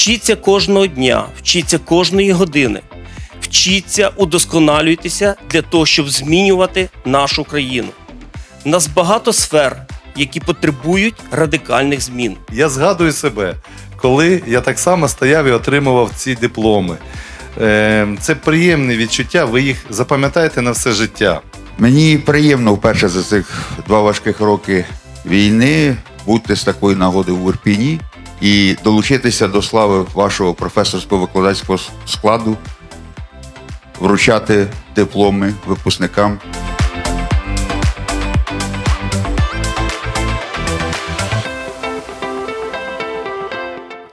Вчіться кожного дня, вчіться кожної години. Вчіться, удосконалюйтеся для того, щоб змінювати нашу країну. У нас багато сфер, які потребують радикальних змін. Я згадую себе, коли я так само стояв і отримував ці дипломи. Е, Це приємне відчуття, ви їх запам'ятаєте на все життя. Мені приємно вперше за цих два важких роки війни бути з такої нагоди в Ірпіні і долучитися до слави вашого професорсько-викладацького складу, вручати дипломи випускникам.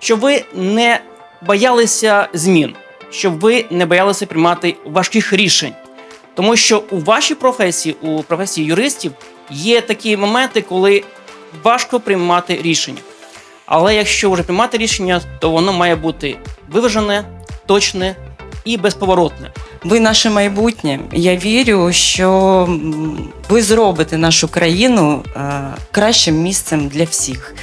щоб ви не боялися змін, щоб ви не боялися приймати важких рішень. Тому що у вашій професії, у професії юристів, є такі моменти, коли важко приймати рішення. Але якщо вже приймати рішення, то воно має бути виважене, точне і безповоротне. Ви наше майбутнє. Я вірю, що ви зробите нашу країну е, кращим місцем для всіх.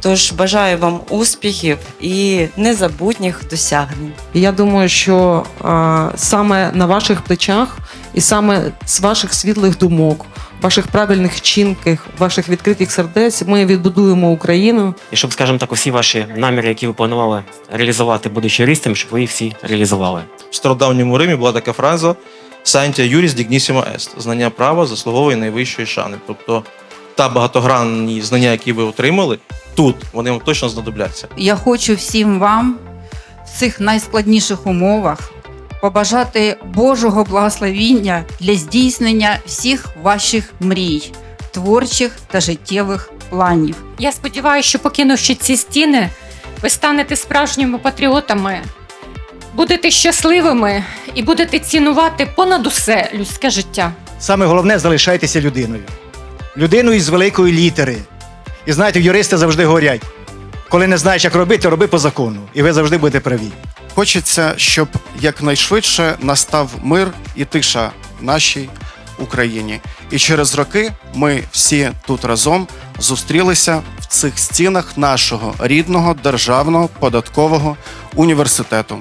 Тож бажаю вам успіхів і незабутніх досягнень. Я думаю, що саме на ваших плечах і саме з ваших світлих думок, ваших правильних вчинків, ваших відкритих сердець ми відбудуємо Україну. І щоб, скажімо так, усі ваші наміри, які ви планували реалізувати, будучи юристом, щоб ви їх всі реалізували. В стародавньому Римі була така фраза Сантія Юріс Дігнісімо Ест. Знання права заслуговує найвищої шани. Тобто та багатогранні знання, які ви отримали, тут вони вам точно знадобляться. Я хочу всім вам в цих найскладніших умовах побажати Божого благословіння для здійснення всіх ваших мрій, творчих та життєвих планів. Я сподіваюся, що покинувши ці стіни, ви станете справжніми патріотами, будете щасливими і будете цінувати понад усе людське життя. Саме головне залишайтеся людиною. Людиною з великої літери. І знаєте, юристи завжди говорять: коли не знаєш, як робити, роби по закону. І ви завжди будете праві. Хочеться, щоб якнайшвидше настав мир і тиша нашій Україні. І через роки ми всі тут разом зустрілися в цих стінах нашого рідного державного податкового університету.